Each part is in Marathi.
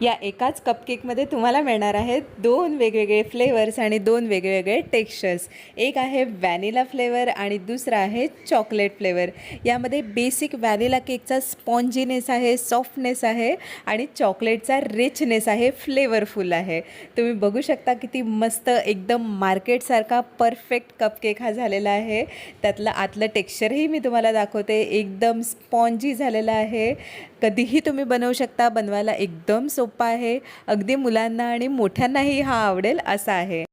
या एकाच कपकेकमध्ये तुम्हाला मिळणार आहेत दोन वेगवेगळे फ्लेवर्स आणि दोन वेगवेगळे टेक्स्चर्स एक आहे व्हॅनिला फ्लेवर आणि दुसरा आहे चॉकलेट फ्लेवर यामध्ये बेसिक व्हॅनिला केकचा स्पॉन्जीनेस आहे सॉफ्टनेस आहे आणि चॉकलेटचा रिचनेस आहे फ्लेवरफुल आहे. तुम्ही बघू शकता किती मस्त एकदम मार्केटसारखा परफेक्ट कपकेक हा झालेला आहे. त्यातलं आतलं टेक्स्चरही मी तुम्हाला दाखवते. एकदम स्पॉन्जी झालेलं आहे. कधीही तुम्ही बनवू शकता. बनवायला एकदम सोपा आहे. अगदी मुलांना आणि मोठ्यांनाही हा आवडेल असा आहे.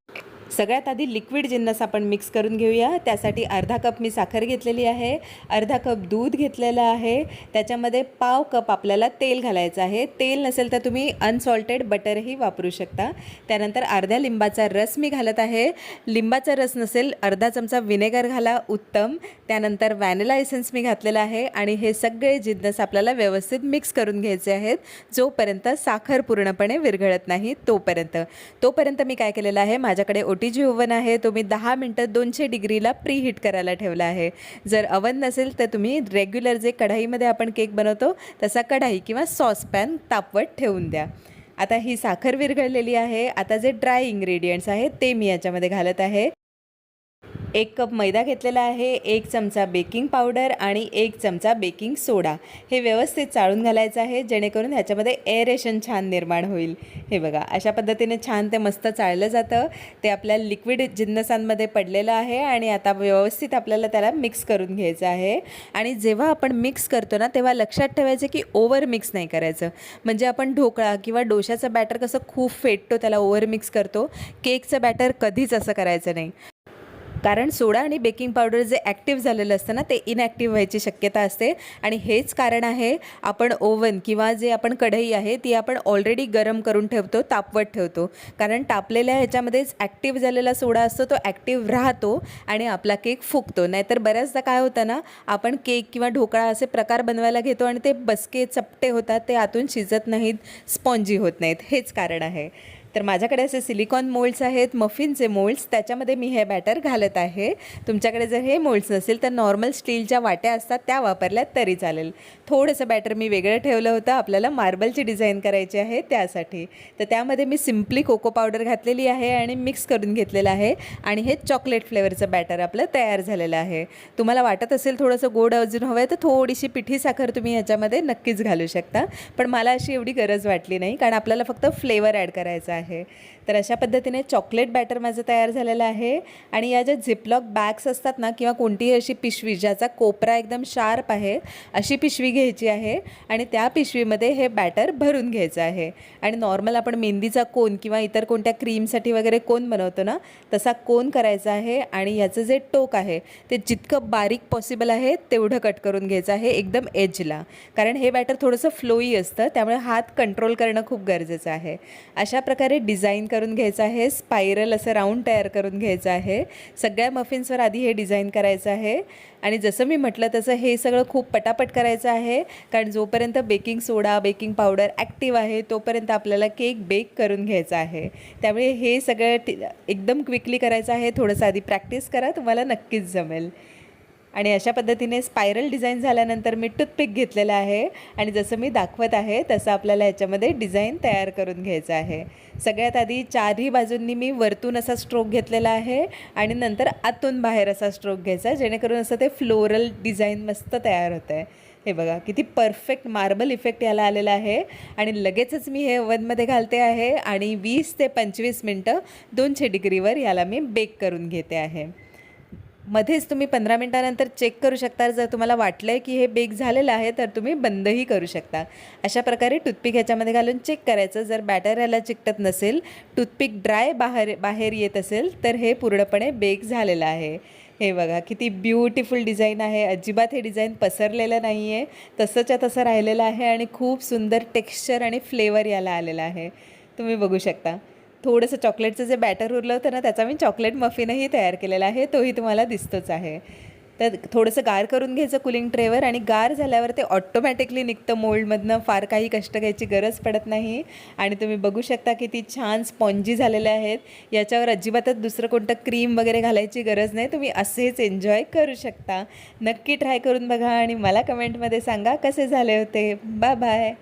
सगळ्यात आधी लिक्विड जिन्नस आपण मिक्स करून घेऊया. त्यासाठी अर्धा कप मी साखर घेतलेली आहे. अर्धा कप दूध घेतलेलं आहे. त्याच्यामध्ये पाव कप आपल्याला तेल घालायचं आहे. तेल नसेल तर तुम्ही अनसॉल्टेड बटरही वापरू शकता. त्यानंतर अर्ध्या लिंबाचा रस मी घालत आहे. लिंबाचा रस नसेल अर्धा चमचा विनेगर घाला उत्तम. त्यानंतर व्हॅनिला एसेन्स मी घातलेला आहे आणि हे सगळे जिन्नस आपल्याला व्यवस्थित मिक्स करून घ्यायचे आहेत. जोपर्यंत साखर पूर्णपणे विरघळत नाही तोपर्यंत. तोपर्यंत मी काय केलेलं आहे? माझ्याकडे ओ टी जी ओव्हन आहे तो मी दहा मिनटं दोनशे डिग्रीला प्री हीट करायला ठेवला आहे. जर अवन नसेल तर तुम्ही रेग्युलर जे कढाईमध्ये आपण केक बनवतो तसा कढाई किंवा सॉसपॅन तापवत ठेवून द्या. आता ही साखर विरघळलेली आहे. आता जे ड्राय इंग्रेडियंट्स आहेत ते मी याच्यामध्ये घालत आहे. एक कप मैदा घेतलेला आहे एक चमचा बेकिंग पावडर आणि एक चमचा बेकिंग सोडा. हे व्यवस्थित चाळून घालायचं आहे जेणेकरून ह्याच्यामध्ये एअरेशन छान निर्माण होईल. हे बघा अशा पद्धतीने छान ते मस्त चाळलं जातं. ते आपल्या लिक्विड जिन्नसांमध्ये पडलेलं आहे आणि आता व्यवस्थित आपल्याला त्याला मिक्स करून घ्यायचं आहे. आणि जेव्हा आपण मिक्स करतो ना तेव्हा लक्षात ठेवायचं की ओव्हर मिक्स नाही करायचं. म्हणजे आपण ढोकळा किंवा डोशाचं बॅटर कसं खूप फेटतो त्याला ओव्हर मिक्स करतो. केकचं बॅटर कधीच असं करायचं नाही. कारण सोडा आणि बेकिंग पावडर जे ॲक्टिव्ह झालेलं असतं ना ते इनॲक्टिव्ह व्हायची शक्यता असते. आणि हेच कारण आहे आपण ओव्हन किंवा जे आपण कढई आहे ती आपण ऑलरेडी गरम करून ठेवतो तापवत ठेवतो. कारण तापलेल्या ह्याच्यामध्येच ॲक्टिव्ह झालेला सोडा असतो तो ॲक्टिव्ह राहतो आणि आपला केक फुगतो. नाहीतर बऱ्याचदा काय होतं ना आपण केक किंवा ढोकळा असे प्रकार बनवायला घेतो आणि ते बसके चपटे होतात ते आतून शिजत नाहीत स्पॉन्जी होत नाहीत. हेच कारण आहे. तर माझ्याकडे असे सिलिकॉन मोल्ड्स आहेत मफिनचे मोल्ड्स त्याच्यामध्ये मी हे बॅटर घालत आहे. तुमच्याकडे जर हे मोल्ड्स नसेल तर नॉर्मल स्टीलच्या वाट्या असतात त्या वापरल्या तरी चालेल. थोडंसं बॅटर मी वेगळं ठेवलं होतं आपल्याला मार्बलची डिझाईन करायची आहे त्यासाठी. तर त्यामध्ये मी सिम्पली कोको पावडर घातलेली आहे आणि मिक्स करून घेतलेलं आहे आणि हे चॉकलेट फ्लेवरचं बॅटर आपलं तयार झालेलं आहे. तुम्हाला वाटत असेल थोडंसं गोड अजून हवं आहे तर थोडीशी पिठी साखर तुम्ही ह्याच्यामध्ये नक्कीच घालू शकता. पण मला अशी एवढी गरज वाटली नाही कारण आपल्याला फक्त फ्लेवर ॲड करायचा आहे. आहे. तर अशा पद्धतीने चॉकलेट बॅटर माझं तयार झालेलं आहे. आणि या ज्या झिपलॉक बॅग्स असतात ना किंवा कोणतीही अशी पिशवी ज्याचा कोपरा एकदम शार्प आहे अशी पिशवी घ्यायची आहे. आणि त्या पिशवीमध्ये हे बॅटर भरून घ्यायचं आहे. आणि नॉर्मल आपण मेहंदीचा कोन किंवा इतर कोणत्या क्रीमसाठी वगैरे कोन बनवतो ना तसा कोन करायचा आहे. आणि याचं जे टोक आहे ते जितकं बारीक पॉसिबल आहे तेवढं कट करून घ्यायचं आहे एकदम एजला कारण हे बॅटर थोडंसं फ्लोई असतं त्यामुळे हात कंट्रोल करणं खूप गरजेचं आहे. अशा प्रकारे डिझाईन करून घ्यायचं आहे स्पायरल असं राऊंड तयार करून घ्यायचं आहे. सगळ्या मफिन्सवर आधी हे डिझाईन करायचं आहे. आणि जसं मी म्हटलं तसं हे सगळं खूप पटापट करायचं आहे कारण जोपर्यंत baking soda baking powder active आहे तोपर्यंत आपल्याला केक बेक करून घ्यायचा आहे. त्यामुळे हे सगळं एकदम क्विकली करायचं आहे. थोडंसं आधी प्रॅक्टिस करा तुम्हाला नक्कीच जमेल. आणि अशा पद्धतीने स्पायरल डिझाईन झाल्यानंतर मी टूथपिक घेतलेलं आहे. आणि जसं मी दाखवत आहे तसं आपल्याला याच्यामध्ये डिझाईन तयार करून घ्यायचं आहे. सगळ्यात आधी चारही बाजूंनी मी वरतून असा स्ट्रोक घेतलेला आहे आणि नंतर आतून बाहेर असा स्ट्रोक घ्यायचा जेणेकरून असं ते फ्लोरल डिझाईन मस्त तयार होतं आहे हे बघा किती परफेक्ट मार्बल इफेक्ट याला आलेला आहे. आणि लगेचच मी हे ओव्हनमध्ये घालते आहे आणि वीस ते पंचवीस मिनटं दोनशे डिग्रीवर याला मी बेक करून घेते आहे. मध्येच तुम्ही पंधरा मिनटानंतर चेक करू शकता. जर तुम्हाला वाटलं आहे की हे बेक झालेलं आहे तर तुम्ही बंदही करू शकता. अशा प्रकारे टूथपिक ह्याच्यामध्ये घालून चेक करायचं. जर बॅटर याला चिकटत नसेल टूथपिक ड्राय बाहेर बाहेर येत असेल तर हे पूर्णपणे बेक झालेलं आहे. हे बघा किती ब्युटिफुल डिझाईन आहे. अजिबात हे डिझाईन पसरलेलं नाही आहे तसंच्या तसं राहिलेलं आहे आणि खूप सुंदर टेक्स्चर आणि फ्लेवर याला आलेला आहे. तुम्ही बघू शकता. थोडंसं चॉकलेटचं जे बॅटर उरलं होतं ना त्याचा मी चॉकलेट मफिनही तयार केलेला आहे. तोही तुम्हाला दिसतोच आहे. तर थोडंसं गार करून घ्यायचं कुलिंग ट्रेवर आणि गार झाल्यावर ते ऑटोमॅटिकली निघतं मोल्डमधनं फार काही कष्ट घ्यायची गरज पडत नाही. आणि तुम्ही बघू शकता की ती छान स्पॉन्जी झालेले आहेत. याच्यावर अजिबातच दुसरं कोणतं क्रीम वगैरे घालायची गरज नाही. तुम्ही असेच एन्जॉय करू शकता. नक्की ट्राय करून बघा आणि मला कमेंटमध्ये सांगा कसे झाले होते. Bye bye